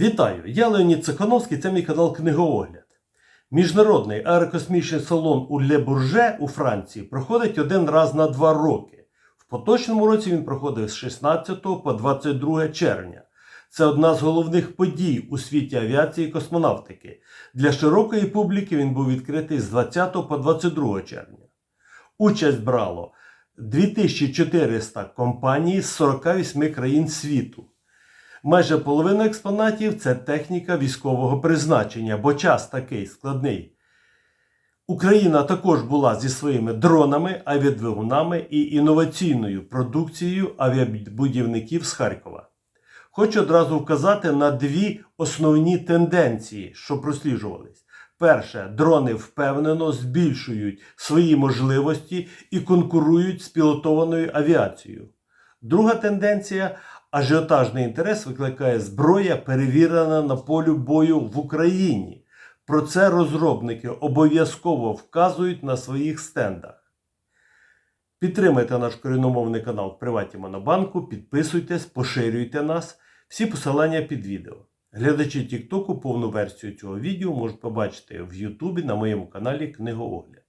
Вітаю! Я Леонід Цехановський, це мій канал Книгоогляд. Міжнародний аерокосмічний салон у Ле у Франції проходить один раз на два роки. В поточному році він проходив з 16 по 22 червня. Це одна з головних подій у світі авіації і космонавтики. Для широкої публіки він був відкритий з 20 по 22 червня. Участь брало 2400 компаній з 48 країн світу. Майже половина експонатів це техніка військового призначення, бо час такий складний. Україна також була зі своїми дронами, авіадвигунами і інноваційною продукцією авіабудівників з Харкова. Хочу одразу вказати на дві основні тенденції, що просліджувались. Перше, дрони впевнено збільшують свої можливості і конкурують з пілотованою авіацією. Друга тенденція ажіотажний інтерес викликає зброя, перевірена на полю бою в Україні. Про це розробники обов'язково вказують на своїх стендах. Підтримайте наш корінномовний канал в Приваті Монобанку, підписуйтесь, поширюйте нас. Всі посилання під відео. Глядачі Тіктоку повну версію цього відео можуть побачити в Ютубі на моєму каналі Книгоогляд.